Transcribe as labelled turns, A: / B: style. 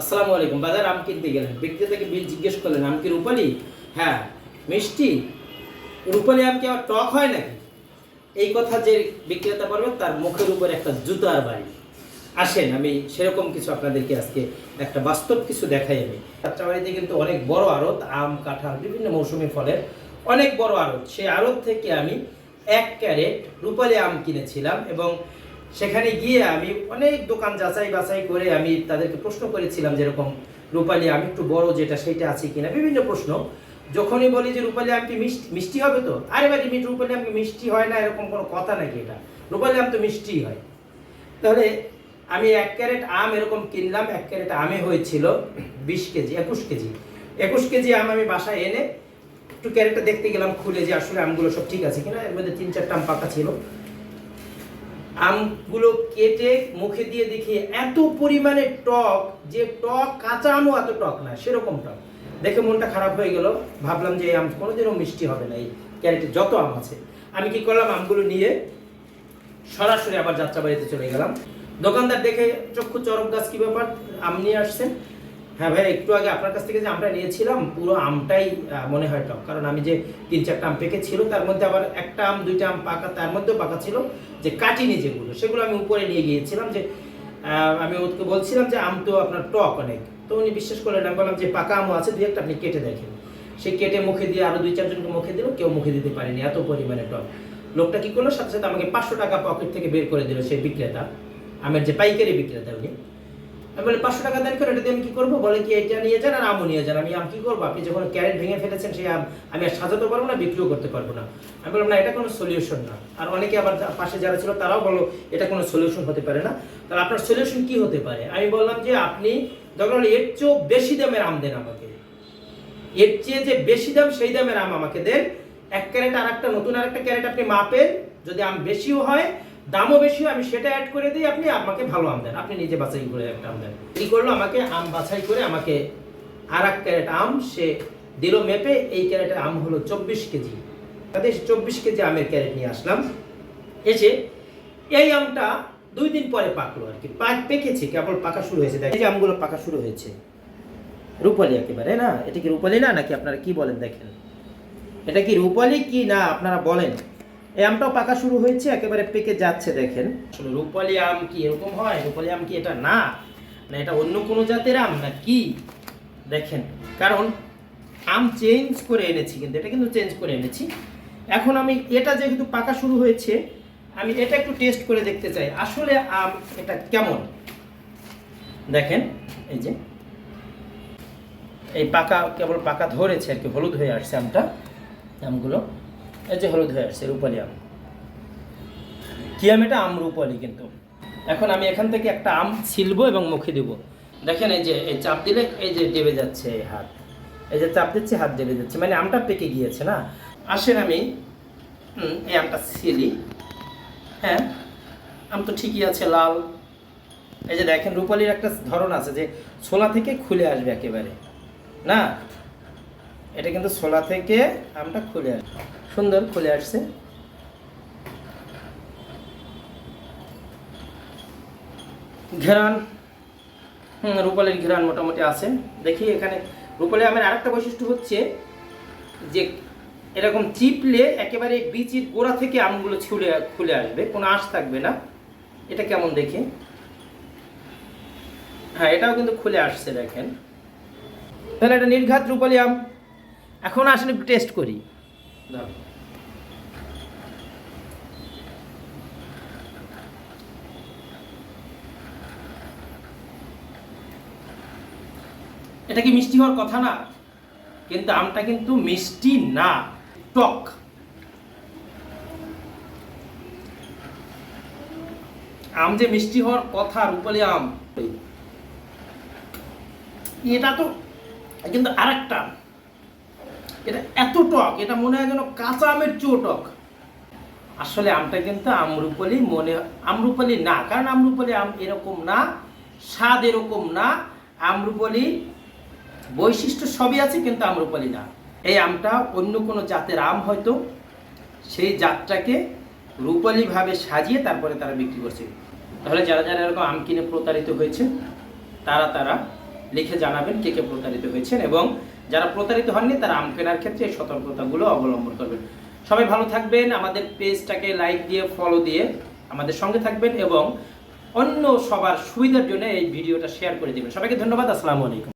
A: আসসালামু আলাইকুম। বাজার আম কিনতে গেলেন। বিক্রেতাকে বিল জিজ্ঞেস করলেন, আম কি রূপালি? হ্যাঁ মিষ্টি। রূপালি আম কি আবার টক হয় নাকি? এই কথা যে বিক্রেতা পারবে তার মুখের উপর একটা জুতার বাড়ি। আসেন, আমি সেরকম কিছু আপনাদেরকে আজকে একটা বাস্তব কিছু দেখাই আমি। যাত্রাবাড়িতে কিন্তু অনেক বড় আড়ত, আম, কাঁঠাল, বিভিন্ন মৌসুমি ফলের অনেক বড় আড়ত। সেই আড়ত থেকে আমি এক ক্যারেট রূপালি আম কিনেছিলাম এবং সেখানে গিয়ে আমি অনেক দোকান যাচাই বাছাই করে আমি তাদেরকে প্রশ্ন করেছিলাম যেরকম রূপালি আম একটু বড় যেটা সেটা আছে কিনা, বিভিন্ন প্রশ্ন। যখনই বলি যে রূপালি আম মিষ্টি মিষ্টি হবে তো? আরে বাড়ি মিষ্টি রূপালি আম মিষ্টি হয় না? এরকম কোনো কথা নাকি এটা? রূপালি আম তো মিষ্টিই হয়। তাহলে আমি এক ক্যারেট আম এরকম কিনলাম, এক ক্যারেট আমে হয়েছিল বিশ কেজি, একুশ কেজি। একুশ কেজি আম আমি বাসায় এনে একটু ক্যারেটটা দেখতে গেলাম, খুলে যে আসলে আমগুলো সব ঠিক আছে কিনা? এর মধ্যে তিন চারটা আম পাকা ছিল। আমগুলো কেটে মুখে দিয়ে দেখি এত পরিমাণে টক যে টক, কাঁচা আমও এত টক না, সেরকম টক। দেখে মনটা খারাপ হয়ে গেল। ভাবলাম যে এই আম কোনোদিনও মিষ্টি হবে না, এই ক্যারেটে যত আম আছে। আমি কি করলাম? আমগুলো নিয়ে সরাসরি আবার যাত্রা যাত্রাবাড়িতে চলে গেলাম। দোকানদার দেখে, চক্ষু চরক গাছ কি ব্যাপার? আম নিয়ে আসছেন? হ্যাঁ ভাই একটু আগে আপনার কাছ থেকে যে আমটা নিয়েছিলাম, পুরো আমটাই মনে হয় টক কারণ আমি যে তিন চারটা আম পেকে ছিল তার মধ্যে আবার একটা আম, দুইটা আম পাকা, তার মধ্যেও পাকা ছিল, যে কাটিনি যেগুলো, সেগুলো আমি উপরে নিয়ে গিয়েছিলাম যে আমি ওকে বলছিলাম যে আম তো আপনার টক অনেক। তো উনি বিশ্বাস করলেন আমি বললাম যে পাকা আমও আছে, দুই একটা আপনি কেটে দেখেন। সে কেটে মুখে দিয়ে আরও দুই চারজনকে মুখে দিল, কেউ মুখে দিতে পারেনি, এত পরিমাণে টক। লোকটা কি করল, সাথে সাথে আমাকে পাঁচশো টাকা পকেট থেকে বের করে দিল সেই বিক্রেতা, আমের যে পাইকারি বিক্রেতা উনি। আমি বলি, পাঁচশো টাকা দেন করে, এটা দিয়ে আমি কি করব? বলে কি, এটা নিয়ে যান আর আমও নিয়ে যান। আমি আম কি করব? আপনি যখন ক্যারেট ভেঙে ফেলেছেন, সেই আম আমি আর সাজাতে পারব না, বিক্রিও করতে পারব না। আমি বললাম, না, এটা কোনো সলিউশন না। আর অনেকে আবার পাশে যারা ছিল, তারাও বলো এটা কোনো সলিউশন হতে পারে না। তাহলে আপনার সলিউশন কি হতে পারে? আমি বললাম যে, আপনি দরকার এর চেয়েও বেশি দামের আম দেন আমাকে। এর চেয়ে যে বেশি দাম, সেই দামের আম আমাকে দেন। এক ক্যারেট আর একটা নতুন আর একটা ক্যারেট আপনি মাপেন। যদি আম বেশিও হয় দামও বেশি আমি সেটা অ্যাড করে দিই, আপনি আমাকে ভালো আম দেন। আপনি নিজে বাছাই করে একটা আম দেন। কি করল? আমাকে আম বাছাই করে আমাকে আর এক ক্যারেট আম সে দিল মেপে, এই ক্যারেটের আম হলো চব্বিশ কেজি। তাতে চব্বিশ কেজি আমের ক্যারেট নিয়ে আসলাম। এসে এই আমটা দুই দিন পরে পাকলো আর কি। পাক, পেকেছে, কেবল পাকা শুরু হয়েছে। দেখেন, এই আমগুলো পাকা শুরু হয়েছে। রূপালি একেবারে, না? এটা কি রূপালি না? নাকি আপনারা কি বলেন? দেখেন। এটা কি রূপালি কি না আপনারা বলেন? এই আমটাও পাকা শুরু হয়েছে, একেবারে পেকে যাচ্ছে, দেখেন। আসলে রূপালি আম কি এরকম হয়? রূপালি আম কি এটা না? না, এটা অন্য কোনো জাতের আম না কি? দেখেন, কারণ আম চেঞ্জ করে এনেছি কিন্তু, এটা কিন্তু চেঞ্জ করে এনেছি। এখন আমি এটা যেহেতু পাকা শুরু হয়েছে, আমি এটা একটু টেস্ট করে দেখতে চাই, আসলে আম এটা কেমন? দেখেন, এই যে। এই পাকা, কেবল পাকা ধরেছে আর কি, হলুদ হয়ে আসছে আমটা, আমগুলো। এই যে হলুদ হয়ে আসছে, রূপালি আম। কি আম এটা? আম রূপালি কিন্তু। এখন আমি এখান থেকে একটা আম ছিলবো এবং মুখে দেব। দেখেন এই যে, এই চাপ দিলে এই যে দেবে যাচ্ছে এই হাত। এই যে চাপ দিচ্ছে, হাত দেবে যাচ্ছে। মানে আমটা পেকে গিয়েছে, না? আসেন আমি এই আমটা ছিলি। হ্যাঁ? আম তো ঠিকই আছে, লাল। এই যে দেখেন রূপালির একটা ধরন আছে যে, ছোলা থেকে খুলে আসবে একেবারে। না? এটা কিন্তু ছোলা থেকে আমটা খুলে আসবে সুন্দর খুলে আসছে। ঘেরান। হুম, রূপালির ঘেরান মোটামুটি আছে। দেখি এখানে রূপালি আমের আরেকটা বৈশিষ্ট্য হচ্ছে যে এরকম চিপলে একেবারে বিচির গোড়া থেকে আমগুলো ছুলে, খুলে আসবে। কোনো আঁশ থাকবে না। এটা কেমন দেখি? হ্যাঁ এটাও কিন্তু খুলে আসছে দেখেন। তাহলে এটা নির্ঘাত রূপালি আম। এখন আসলে একটু টেস্ট করি। এটা কি মিষ্টি হওয়ার কথা না কিন্তু আমটা কিন্তু মিষ্টি না, টক আম যে মিষ্টি হওয়ার কথা, রূপালি আম এটা তো, কিন্তু আরেকটা। এটা এত টক, এটা মনে হয় যেন কাঁচা আমের চেয়েও টক। আসলে আমটা কিন্তু আমরুপালি মনে, আমরুপালি না, কারণ আমরুপালি আম এরকম না, স্বাদ এরকম না, আমরুপালি বৈশিষ্ট্য সবই আছে, কিন্তু আমরুপালি না। এই আমটা অন্য কোনো জাতের আম হয়তো, সেই জাতটাকে রূপালীভাবে সাজিয়ে তারপরে তারা বিক্রি করছে। তাহলে যারা যারা এরকম আম কিনে প্রতারিত হয়েছে তারা তারা লিখে জানাবেন কে কে প্রতারিত হয়েছেন এবং যারা প্রতারিত হননি, তারা আম কেনার ক্ষেত্রে এই সতর্কতাগুলো অবলম্বন করবেন। সবাই ভালো থাকবেন, আমাদের পেজটাকে লাইক দিয়ে ফলো দিয়ে আমাদের সঙ্গে থাকবেন এবং অন্য সবার সুবিধার জন্য এই ভিডিওটা শেয়ার করে দেবেন। সবাইকে ধন্যবাদ, আসসালামু আলাইকুম।